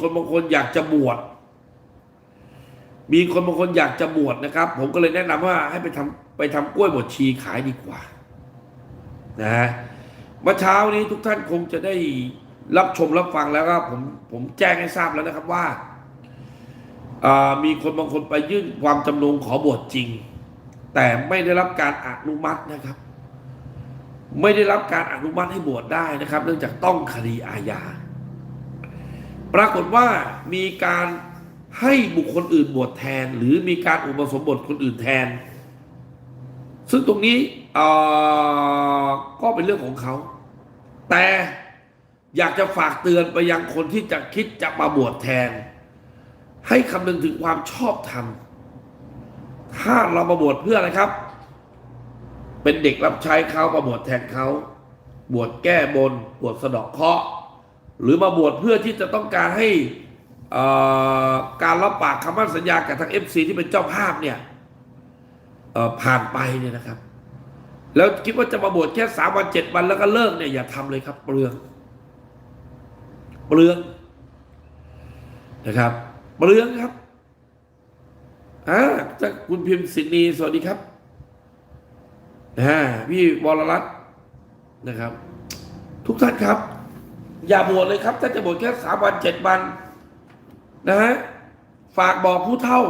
คนบางคนอยากจะบวช มีคนบางคนอยากจะบวชนะครับ ผมก็เลยแนะนำว่าให้ไปทำไปทำกล้วยบวชชีขายดีกว่านะฮะเมื่อเช้านี้ทุกท่านคงจะได้รับชมรับฟังแล้วก็ผมผมแจ้งให้ทราบแล้วนะครับว่าอ่ามีคนบางคนไปยื่นความจำนงขอบวชจริง แต่ไม่ได้รับการอนุมัตินะครับ ไม่ได้รับการอนุมัติให้บวชได้นะครับ เนื่องจากต้องคดีอาญา ปรากฏว่ามีการให้บุคคลอื่นบวชแทน หรือมีการอุปสมบทคนอื่นแทน ซึ่งตรงนี้ก็เป็นเรื่องของเขา แต่อยากจะฝากเตือนไปยังคนที่จะคิดจะมาบวชแทน ให้คำนึงถึงความชอบธรรมถ้าเรามาบวชเพื่ออะไรครับ เป็นเด็กรับใช้เขามาบวชแทนเขา บวชแก้บน บวชสะดาะเคราะห์ หรือมาบวชเพื่อที่จะต้องการให้การรับปากคำมั่นสัญญากับทางเอฟซีที่เป็นเจ้าภาพเนี่ยผ่านไปเนี่ยนะครับ แล้วคิดว่าจะมาบวชแค่สามวันเจ็ดวันแล้วก็เลิกเนี่ยอย่าทำเลยครับ เปลือง เปลืองนะครับเปลืองครับอ่าจะคุณพิมพ์สินีสวัสดีครับอ่าพี่วรรัตน์นะครับ ทุกท่านครับ อย่าบวชเลยครับ ถ้าจะบวชแค่สามวันเจ็ดวัน นะฮะฝากบอกผู้เฒ่า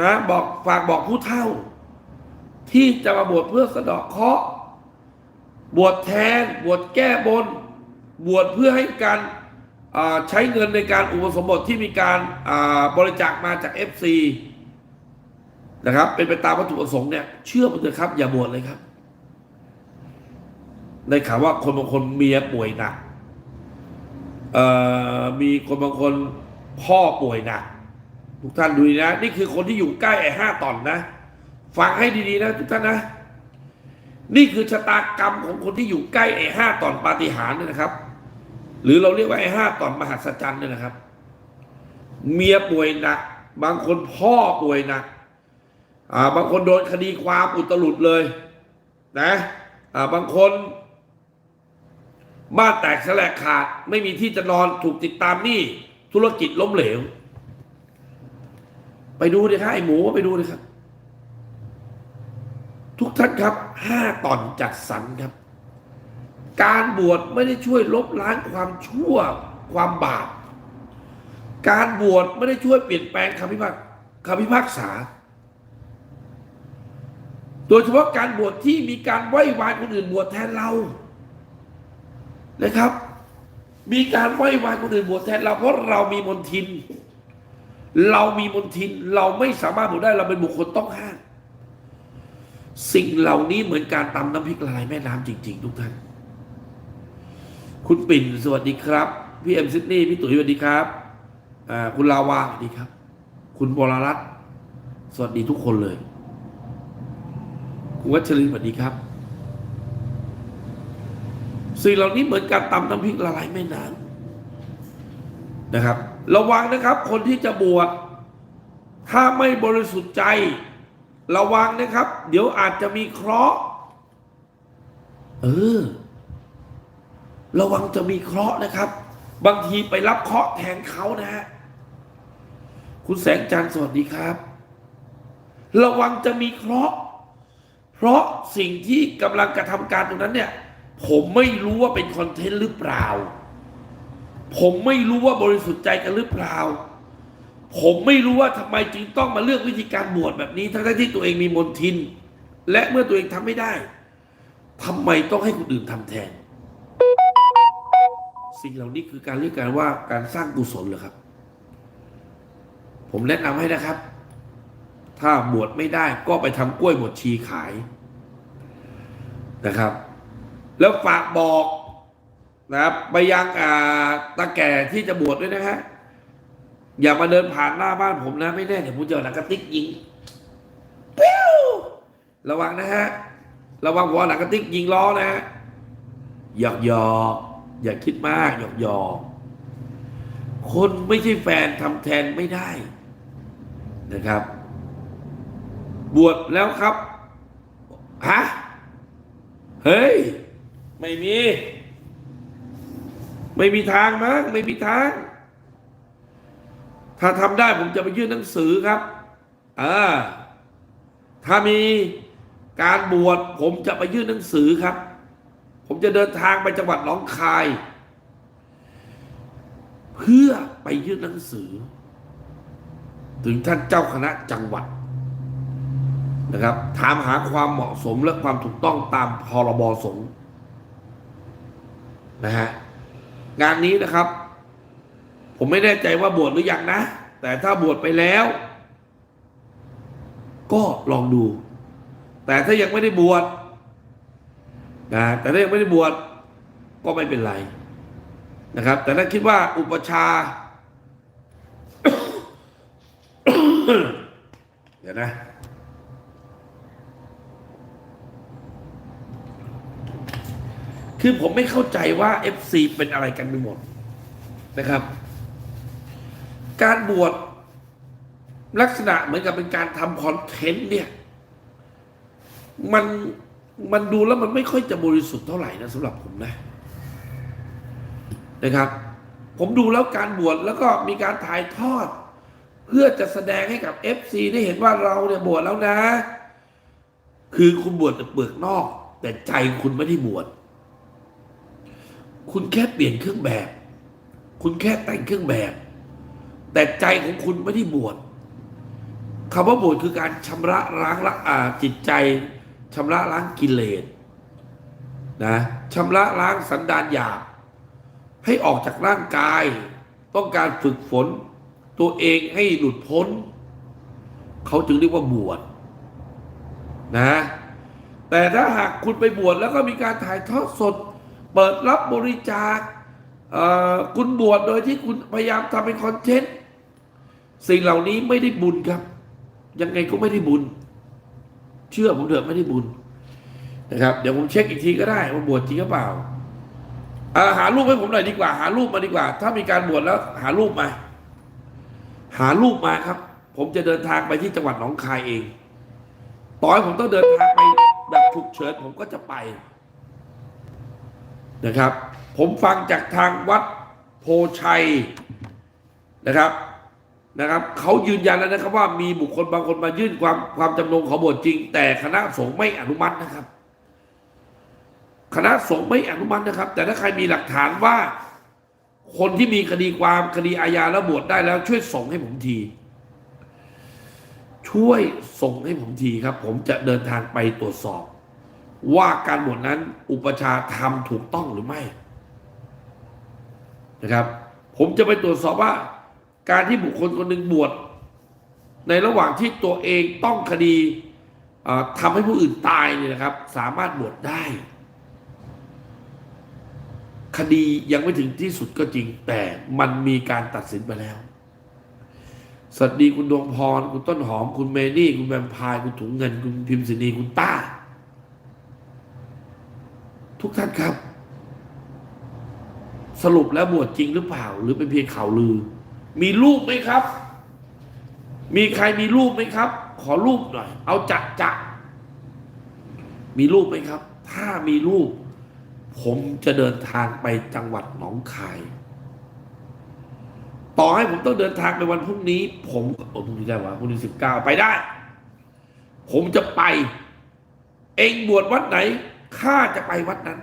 นะ บอกฝากบอกผู้เฒ่า ที่จะมาบวชเพื่อสะเดาะเคราะห์บวชแทน บวชแก้บน บวชเพื่อให้การใช้เงินในการอุปสมบทที่มีการบริจาคมาจาก FC นะครับ เป็นไปตามวัตถุประสงค์เนี่ยเชื่อผมเถอะครับ อย่าบวชเลยครับ ได้ข่าวว่าคนบางคนเมียป่วยหนัก มีคนบางคนพ่อป่วยหนักทุกท่านดูนะ นี่คือคนที่อยู่ใกล้ไอ้ห้าตอนนะ ฟังให้ดีๆนะทุกท่านนะ นี่คือชะตากรรมของคนที่อยู่ใกล้ไอ้ห้าตอนปาฏิหาริย์เนี่ยนะครับ หรือเราเรียกว่าไอ้ห้าตอนมหัศจรรย์เนี่ยนะครับ เมียป่วยหนัก บางคนพ่อป่วยหนักอ่าบางคนโดนคดีความอุตลุดเลย นะอ่าบางคน บ้านแตกแสลกขาด ไม่มีที่จะนอนถูกติดตามหนี้ธุรกิจล้มเหลว ไปดูดิครับไอหมูไปดูดิครับ ทุกท่านครับห้าตอนจัดสรรครับ การบวชไม่ได้ช่วยลบล้างความชั่วความบาปการบวชไม่ได้ช่วยเปลี่ยนแปลงคำพิพากคำพิพากษา โดยเฉพาะการบวชที่มีการไหว้วานคนอื่นบวชแทนเรา นะครับ มีการไหว้วานคนอื่นบวชแทนเราเพราะเรามีมนทิน เรามีมนทิน เราไม่สามารถบวชได้เราเป็นบุคคลต้องห้ามสิ่งเหล่านี้เหมือนการตำน้ำพริกละลายแม่น้ำจริง ๆ ทุกท่าน คุณปิ่นสวัสดีครับ พี่เอ็มซิดนีย์พี่ตุ๋ยสวัสดีครับคุณลาวาสวัสดีครับ คุณบรรัตสวัสดีทุกคนเลยคุณวัชรินสวัสดีครับ สิ่งเหล่านี้เหมือนการตำน้ำพริกละลายแม่น้ำนะครับ ระวังนะครับ คนที่จะบวชถ้าไม่บริสุทธิ์ใจ ระวังนะครับ เดี๋ยวอาจจะมีเคราะห์เออ ระวังจะมีเคราะห์นะครับ บางทีไปรับเคราะห์แทนเขานะฮะคุณแสงจันทร์สวัสดีครับ ระวังจะมีเคราะห์เพราะสิ่งที่กำลังกระทำการตรงนั้นเนี่ย ผมไม่รู้ว่าเป็นคอนเทนต์หรือเปล่า ผมไม่รู้ว่าบริสุทธิ์ใจกันหรือเปล่า ผมไม่รู้ว่าทำไมจึงต้องมาเลือกวิธีการบวชแบบนี้ ทั้งที่ตัวเองมีมนทิน และเมื่อตัวเองทำไม่ได้ทำไมต้องให้คนอื่นทำแทน สิ่งเหล่านี้คือการเรียกกันว่าการสร้างกุศลเหรอครับ ผมแนะนำให้นะครับ ถ้าบวชไม่ได้ก็ไปทำกล้วยบวชชีขายนะครับ แล้วฝากบอกนะครับไปยังอ่าตาแก่ที่จะบวชด้วยนะฮะอย่ามาเดินผ่านหน้าบ้านผมนะ ไม่แน่เดี๋ยวผมจะเอหนังกระติกยิงปิ้วระวังนะฮะ ระวังหัวหนังกระติกยิงล้อนะฮะหยอกหยอกอย่าคิดมากหยอกหยอกคนไม่ใช่แฟนทำแทนไม่ได้นะครับ บวชแล้วครับฮะเฮ้ย ไม่มี ไม่มีทางมั้งไม่มีทาง ถ้าทำได้ผมจะไปยื่นหนังสือครับอ่าถ้ามีการบวชผมจะไปยื่นหนังสือครับ ผมจะเดินทางไปจังหวัดหนองคาย เพื่อไปยื่นหนังสือ ถึงท่านเจ้าคณะจังหวัดนะครับ ถามหาความเหมาะสมและความถูกต้องตามพรบสงฆ์ นะฮะงานนี้นะครับ ผมไม่แน่ใจว่าบวชหรือยังนะ แต่ถ้าบวชไปแล้ว ก็ลองดู แต่ถ้ายังไม่ได้บวชนะแต่ถ้ายังไม่ได้บวชก็ไม่เป็นไรนะครับ แต่ถ้าคิดว่าอุปชาเดี๋ยวนะ คือผมไม่เข้าใจว่า FC เป็นอะไรกันไปหมดนะครับ การบวชลักษณะเหมือนกับเป็นการทำคอนเทนต์เนี่ย มันมันดูแล้วมันไม่ค่อยจะบริสุทธิ์เท่าไหร่นะสำหรับผมนะนะครับ ผมดูแล้วการบวชแล้วก็มีการถ่ายทอด เพื่อจะแสดงให้กับ FC ได้เห็นว่าเราเนี่ยบวชแล้วนะ คือคุณบวชแต่เปลือกนอก แต่ใจคุณไม่ได้บวช คุณแค่เปลี่ยนเครื่องแบบ คุณแค่แต่งเครื่องแบบ แต่ใจของคุณไม่ได้บวชคำว่าบวชคือการชำระล้างละอาจิตใจชำระล้างกิเลสนะชำระล้างสันดานหยาบให้ออกจากร่างกาย ต้องการฝึกฝน ตัวเองให้หลุดพ้น เขาจึงเรียกว่าบวชนะ แต่ถ้าหากคุณไปบวชแล้วก็มีการถ่ายทอดสด เปิดรับบริจาคคุณบวชโดยที่คุณพยายามทำเป็นคอนเทนต์สิ่งเหล่านี้ไม่ได้บุญครับ ยังไงก็ไม่ได้บุญ เชื่อผมเถอะไม่ได้บุญนะครับ เดี๋ยวผมเช็คอีกทีก็ได้ว่าบวชจริงหรือเปล่าอ่าหารูปให้ผมหน่อยดีกว่า หารูปมาดีกว่า ถ้ามีการบวชแล้ว หารูปมา หารูปมาครับ ผมจะเดินทางไปที่จังหวัดหนองคายเองต่อให้ผมต้องเดินทางไปแบบฉุกเฉินผมก็จะไป นะครับ ผมฟังจากทางวัดโพชัยนะครับนะครับเขายืนยันแล้วนะครับว่ามีบุคคลบางคนมายื่นความความจำนงขอบวชจริง แต่คณะสงฆ์ไม่อนุมัตินะครับ คณะสงฆ์ไม่อนุมัตินะครับ แต่ถ้าใครมีหลักฐานว่า คนที่มีคดีความคดีอาญาแล้วบวชได้แล้ว ช่วยส่งให้ผมที ช่วยส่งให้ผมทีครับ ผมจะเดินทางไปตรวจสอบ ว่าการบวชนั้นอุปชาทำถูกต้องหรือไม่นะครับ ผมจะไปตรวจสอบว่า การที่บุคคลคนหนึ่งบวชในระหว่างที่ตัวเองต้องคดีทำให้ผู้อื่นตายเนี่ยนะครับ สามารถบวชได้ คดียังไม่ถึงที่สุดก็จริง แต่มันมีการตัดสินไปแล้วสวัสดีคุณดวงพร คุณต้นหอม คุณเมนี่ คุณแวมพาย คุณถุงเงิน คุณพิมพ์สินี คุณต้า ทุกท่านครับ สรุปแล้วบวชจริงหรือเปล่า หรือเป็นเพียงข่าวลือ มีรูปไหมครับ มีใครมีรูปไหมครับ ขอรูปหน่อย เอาจัดจัมีรูปไหมครับ ถ้ามีรูป ผมจะเดินทางไปจังหวัดหนองคาย ต่อให้ผมต้องเดินทางไปวันพรุ่งนี้ ผมโอ้พรุ่งนี้ได้วะพรุ่งนี้สิบเก้าไปได้ ผมจะไป เองบวชวัดไหน ข้าจะไปวัดนั้น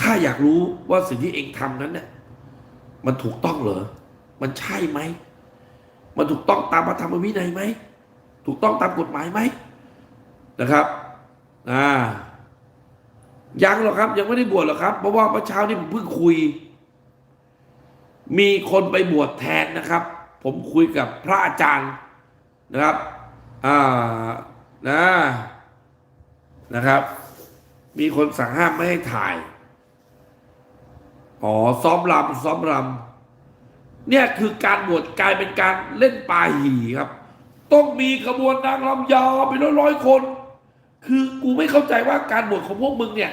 ข้าอยากรู้ว่าสิ่งที่เองทำนั้นเนี่ยมันถูกต้องเหรอ มันใช่ไหม มันถูกต้องตามพระธรรมวินัยไหม ถูกต้องตามกฎหมายไหมนะครับ อ่า ยังหรอกครับ ยังไม่ได้บวชหรอกครับ เพราะว่าเมื่อเช้านี้ผมเพิ่งคุย มีคนไปบวชแทนนะครับ ผมคุยกับพระอาจารย์นะครับ อ่า นะ นะครับ มีคนสั่งห้ามไม่ให้ถ่าย อ๋อ ซ้อมรำซ้อมรำเนี่ยคือการบวชกลายเป็นการเล่นปาหีครับ ต้องมีขบวนนางรำยาวเป็นร้อยคน คือกูไม่เข้าใจว่าการบวชของพวกมึงเนี่ย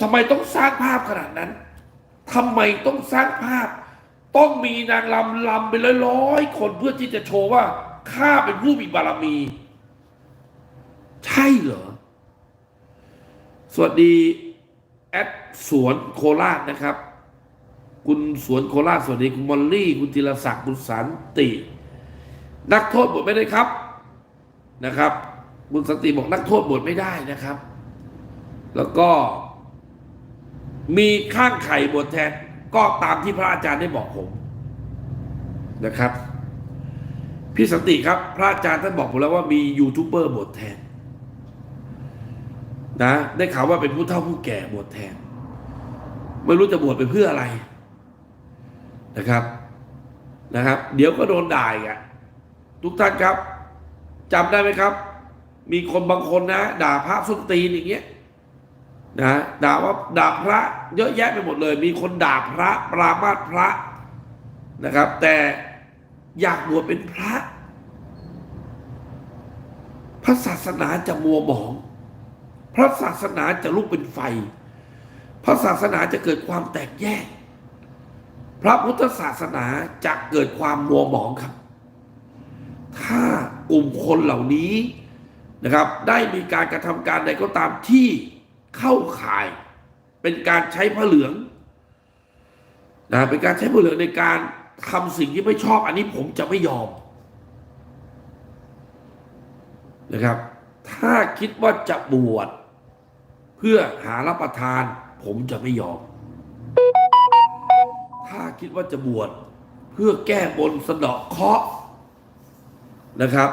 ทำไมต้องสร้างภาพขนาดนั้นทำไมต้องสร้างภาพ ต้องมีนางรำรำเป็นร้อยๆคนเพื่อที่จะโชว์ว่าข้าเป็นผู้มีบารมี ใช่เหรอ สวัสดีแอดสวนโคราชนะครับ คุณสวนโคราชสวัสดีคุณมอลลี่ คุณธีรศักดิ์คุณสันติ นักโทษบวชไม่ได้ครับนะครับ คุณสันติบอกนักโทษบวชไม่ได้นะครับ แล้วก็ มีข้างไข่บวชแทนก็ตามที่พระอาจารย์ได้บอกผมนะครับ พี่สันติครับ พระอาจารย์ท่านบอกผมแล้วว่ามียูทูบเบอร์บวชแทน นะได้ข่าวว่าเป็นผู้เฒ่าผู้แก่บวชแทน ไม่รู้จะบวชไปเพื่ออะไรนะครับนะครับ เดี๋ยวก็โดนด่าอีกอะทุกท่านครับจำได้ไหมครับ มีคนบางคนนะ ด่าพระส้นตีนอย่างเงี้ยนะด่าว่าด่าพระเยอะแยะไปหมดเลย มีคนด่าพระปรามาสพระนะครับ แต่อยากบวชเป็นพระ พระศาสนาจะมัวหมอง พระศาสนาจะลุกเป็นไฟ พระศาสนาจะเกิดความแตกแยก พระพุทธศาสนาจะเกิดความมัวหมองครับ ถ้ากลุ่มคนเหล่านี้นะครับ ได้มีการกระทำการใดก็ตามที่เข้าข่ายเป็นการใช้พระเหลืองนะเป็นการใช้พระเหลืองในการทำสิ่งที่ไม่ชอบ อันนี้ผมจะไม่ยอมนะครับ ถ้าคิดว่าจะบวช พื่อหารับประทาน ผมจะไม่ยอม ถ้าคิดว่าจะบวชเพื่อแก้บนสะเดาะเคาะนะครับ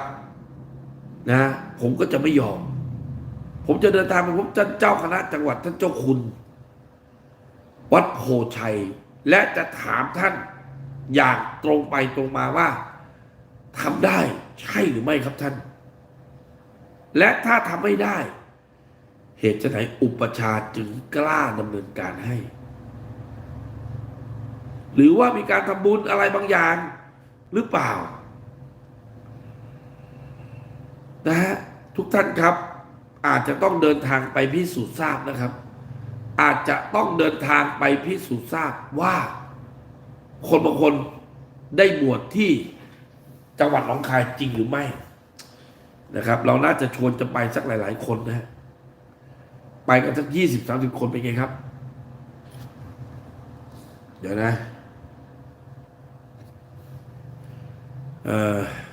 นะ ผมก็จะไม่ยอม ผมจะเดินทางไปพบท่านเจ้าคณะจังหวัดท่านเจ้าคุณ วัดโพชัย และจะถามท่านอย่างตรงไปตรงมาว่าทำได้ใช่หรือไม่ครับท่าน และถ้าทำไม่ได้ เหตุจะไหนอุปชาจึงกล้าดำเนินการให้ หรือว่ามีการทำบุญอะไรบางอย่างหรือเปล่านะฮะทุกท่านครับ อาจจะต้องเดินทางไปพิสูจน์ทราบนะครับ อาจจะต้องเดินทางไปพิสูจน์ทราบว่า คนบางคนได้บวชที่จังหวัดหนองคายจริงหรือไม่นะครับ เราน่าจะชวนจะไปสักหลาย ๆ คนนะฮะ ไปกันสักยี่สิบสามสิบคนเป็นไงครับ เดี๋ยวนะ เออ